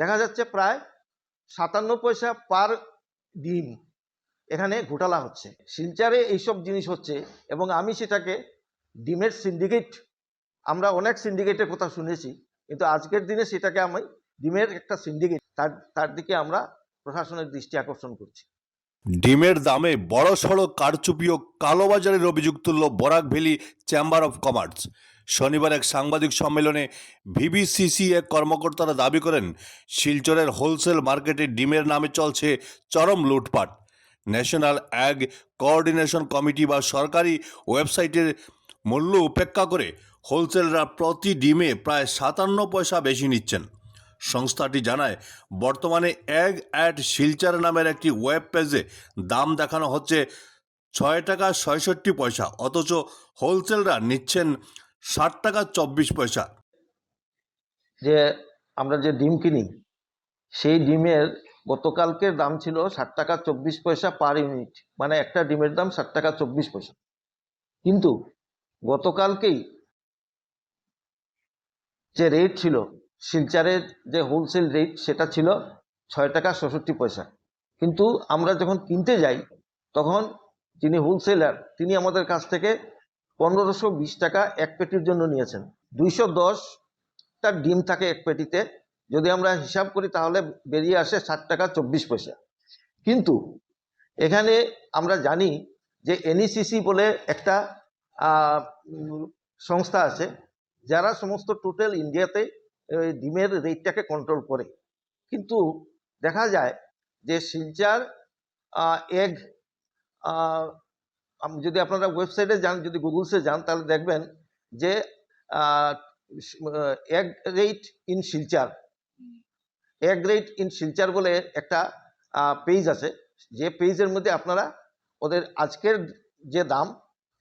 দেখা যাচ্ছে প্রায় সাতান্ন পয়সা পার ডিম এখানে ঘোটালা হচ্ছে। শিলচারে এইসব জিনিস হচ্ছে এবং আমি সেটাকে ডিমের সিন্ডিকেট আমরা অনেক সিন্ডিকেটের কথা শুনেছি, কিন্তু আজকের দিনে সেটাকে আমি ডিমের একটা সিন্ডিকেট তার তার দিকে আমরা প্রশাসনের দৃষ্টি আকর্ষণ করছি। ডিমের দামে বড় সড়ো কারচুপি ও কালোবাজারের অভিযোগ তুলল Barak valley chamber of commerce শনিবার এক সাংবাদিক সম্মেলনে ভিবিসিসি এক কর্মকর্তারা দাবি করেন, শিলচরের হোলসেল মার্কেটে ডিমের নামে চলছে চরম লুটপাট। ন্যাশনাল অ্যাগ কোঅর্ডিনেশন কমিটি বা সরকারি ওয়েবসাইটের মূল্য উপেক্ষা করে হোলসেলরা প্রতি ডিমে প্রায় সাতান্ন পয়সা বেশি নিচ্ছেন। সংস্থাটি জানায়, বর্তমানে অ্যাগ অ্যাট শিলচার নামের একটি ওয়েব পেজে দাম দেখানো হচ্ছে ছয় টাকা ছয়ষট্টি পয়সা, অথচ হোলসেলরা নিচ্ছেন ষাট টাকা চব্বিশ পয়সা। যে আমরা যে ডিম কিনি, সেই ডিমের গতকালকের দাম ছিল ষাট টাকা চব্বিশ পয়সা পার ইউনিট। মানে একটা ডিমের দাম ষাট টাকা চব্বিশ পয়সা। কিন্তু গতকালকেই যে রেট ছিল শিলচারের যে হোলসেল রেট সেটা ছিল ছয় টাকা ষষট্টি পয়সা। কিন্তু আমরা যখন কিনতে যাই, তখন যিনি হোলসেলার তিনি আমাদের কাছ থেকে পনেরোশো বিশ টাকা এক পেটির জন্য নিয়েছেন। দুইশো দশটা ডিম থাকে এক পেটিতে। যদি আমরা হিসাব করি তাহলে বেরিয়ে আসে ষাট টাকা চব্বিশ পয়সা। কিন্তু এখানে আমরা জানি যে এনইসিসি বলে একটা সংস্থা আছে, যারা সমস্ত টোটাল ইন্ডিয়াতে ডিমের রেটটাকে কন্ট্রোল করে। কিন্তু দেখা যায় যে শিলচার এগ যদি আপনারা ওয়েবসাইটে যান, যদি গুগলসে যান, তাহলে দেখবেন যে egg rate in Silchar egg rate in Silchar বলে একটা পেজ আছে। যে পেজের মধ্যে আপনারা ওদের আজকের যে দাম,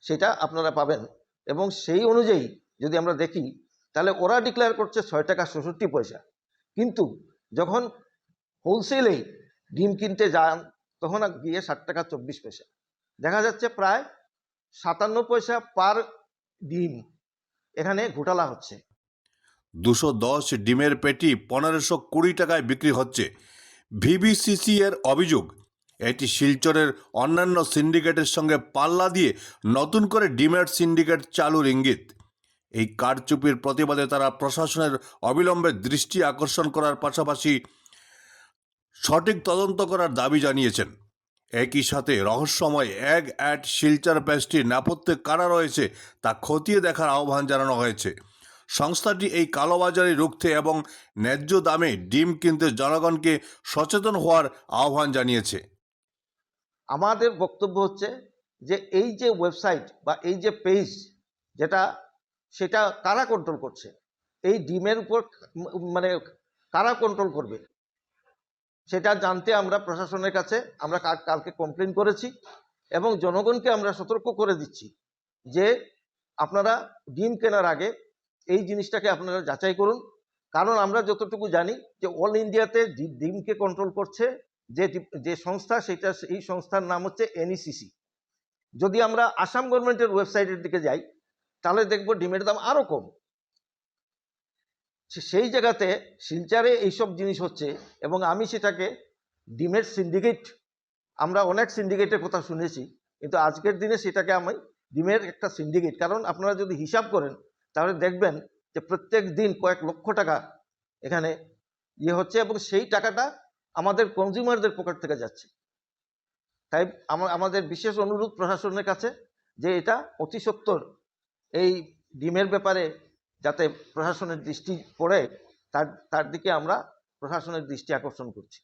সেটা আপনারা পাবেন। এবং সেই অনুযায়ী যদি আমরা দেখি, তাহলে ওরা ডিক্লেয়ার করছে ছয় টাকা ষষট্টি পয়সা। কিন্তু যখন হোলসেলেই ডিম কিনতে যান, তখন গিয়ে ষাট টাকা চব্বিশ পয়সা। দেখা যাচ্ছে প্রায় সাতান্ন পয়সা পার ডিম এখানে ঘোটালা হচ্ছে। দুশো দশ ডিমের পেটি পনেরোশো কুড়ি টাকায় বিক্রি হচ্ছে। ভিবিসিসি এর অভিযোগ, এটি শিলচরের অন্যান্য সিন্ডিকেটের সঙ্গে পাল্লা দিয়ে নতুন করে ডিমের সিন্ডিকেট চালুর ইঙ্গিত। এই কারচুপির প্রতিবাদে তারা প্রশাসনের অবিলম্বে দৃষ্টি আকর্ষণ করার পাশাপাশি সঠিক তদন্ত করার দাবি জানিয়েছেন। একই সাথে রহস্যময় এক অ্যাট শিলচর পেস্টির নেপথ্যে কারা রয়েছে তা খতিয়ে দেখার আহ্বান জানানো হয়েছে। সংস্থাটি এই কালোবাজারি রুখতে এবং ন্যায্য দামে ডিম কিনতে জনগণকে সচেতন হওয়ার আহ্বান জানিয়েছে। আমাদের বক্তব্য হচ্ছে যে এই যে ওয়েবসাইট বা এই যে পেজ যেটা, সেটা কারা কন্ট্রোল করছে? এই ডিমের উপর মানে কারা কন্ট্রোল করবে? সেটা জানতে আমরা প্রশাসনের কাছে আমরা কাল- কালকে কমপ্লেন করেছি এবং জনগণকে আমরা সতর্ক করে দিচ্ছি যে আপনারা ডিম কেনার আগে এই জিনিসটাকে আপনারা যাচাই করুন। কারণ আমরা যতটুকু জানি যে অল ইন্ডিয়াতে ডিমকে কন্ট্রোল করছে যে যে সংস্থা সেটা এই সংস্থার নাম হচ্ছে এনইসিসি যদি আমরা আসাম গভর্নমেন্টের ওয়েবসাইটের দিকে যাই, তাহলে দেখব ডিমের দাম আরও কম। সেই জায়গাতে শিলচারে এইসব জিনিস হচ্ছে এবং আমি সেটাকে ডিমের সিন্ডিকেট আমরা অনেক সিন্ডিকেটের কথা শুনেছি, কিন্তু আজকের দিনে সেটাকে আমি ডিমের একটা সিন্ডিকেট কারণ আপনারা যদি হিসাব করেন, তাহলে দেখবেন যে প্রত্যেক দিন কয়েক লক্ষ টাকা এখানে ইয়ে হচ্ছে এবং সেই টাকাটা আমাদের কনজিউমারদের পকেট থেকে যাচ্ছে। তাই আমা- আমাদের বিশেষ অনুরোধ প্রশাসনের কাছে যে এটা অতি সত্বর এই ডিমের ব্যাপারে যাতে প্রশাসনের দৃষ্টি পড়ে তার তার দিকে আমরা প্রশাসনের দৃষ্টি আকর্ষণ করছি।